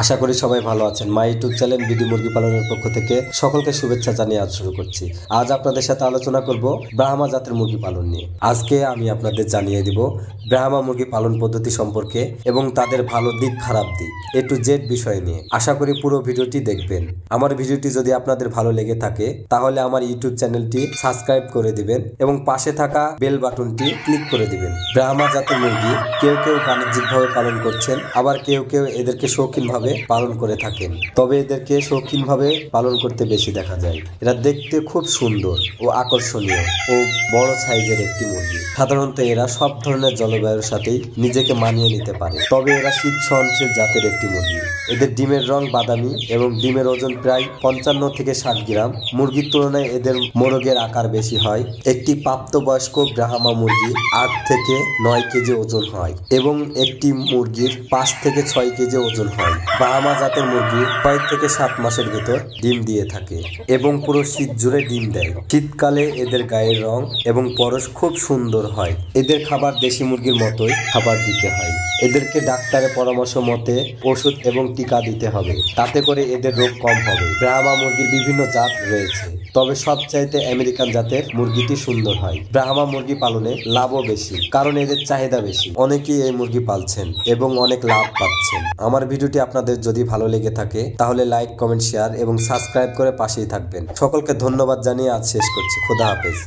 আশা করি সবাই ভালো আছেন। মাই ইউটিউব চ্যানেল বিডি মুরগি পালনের পক্ষ থেকে সকলকে শুভেচ্ছা জানিয়ে আজ শুরু করছি। আজ আপনাদের সাথে আলোচনা করব ব্রাহ্মা জাতের মুরগি পালন নিয়ে। আজকে আমি আপনাদের জানিয়ে দিব ব্রাহ্মা মুরগি পালন পদ্ধতি সম্পর্কে এবং তাদের ভালো দিক, খারাপ দিক এ টু জেড বিষয় নিয়ে। আশা করি পুরো ভিডিওটি দেখবেন। আমার ভিডিওটি যদি আপনাদের ভালো লেগে থাকে, তাহলে আমার ইউটিউব চ্যানেলটি সাবস্ক্রাইব করে দিবেন এবং পাশে থাকা বেল বাটনটি ক্লিক করে দিবেন। ব্রাহ্মা জাতের মুরগি কেউ কেউ বাণিজ্যিকভাবে পালন করছেন, আবার কেউ কেউ এদেরকে শৌখিনভাবে পালন করে থাকেন। তবে এদেরকে শৌখিনভাবে পালন করতে বেশি দেখা যায়। এরা দেখতে খুব সুন্দর ও আকর্ষণীয় ও বড় সাইজের একটি মুরগি সাধারণত এরা সব ধরনের জলবায়ুর সাথেই নিজেকে মানিয়ে নিতে পারে। তবে এরা শীত সহনশীল জাতের একটি মুরগি এদের ডিমের রং বাদামি এবং ডিমের ওজন প্রায় পঞ্চান্ন থেকে ষাট গ্রাম। মুরগির তুলনায় এদের মোরগের আকার বেশি হয়। একটি প্রাপ্তবয়স্ক ব্রাহ্মা মুরগি আট থেকে নয় কেজি ওজন হয় এবং একটি মুরগির পাঁচ থেকে ছয় কেজি ওজন হয়। ব্রাহ্মা জাতের মুরগি কয়েক থেকে সাত মাসের ভেতর ডিম দিয়ে থাকে এবং পুরো শীত জুড়ে ডিম দেয়। শীতকালে এদের গায়ের রং এবং পরশ খুব সুন্দর হয়। এদের খাবার দেশি মুরগির মতোই খাবার দিতে হয়। এদেরকে ডাক্তারের পরামর্শ মতে ওষুধ এবং টিকা দিতে হবে। তাতে করে এদের রোগ কম হবে। ব্রাহ্মা মুরগির বিভিন্ন জাত রয়েছে। তবে সবচাইতে আমেরিকান জাতের মুরগিটি সুন্দর হয়। ব্রাহ্মা মুরগি পালনে লাভও বেশি, কারণ এদের চাহিদা বেশি। অনেকেই এই মুরগি পালছেন এবং অনেক লাভ পাচ্ছেন। আমার ভিডিওটি আপনাদের যদি ভালো লেগে থাকে, তাহলে লাইক, কমেন্ট, শেয়ার এবং সাবস্ক্রাইব করে পাশেই থাকবেন। সকলকে ধন্যবাদ জানিয়ে আজ শেষ করছি। খোদা হাফেজ।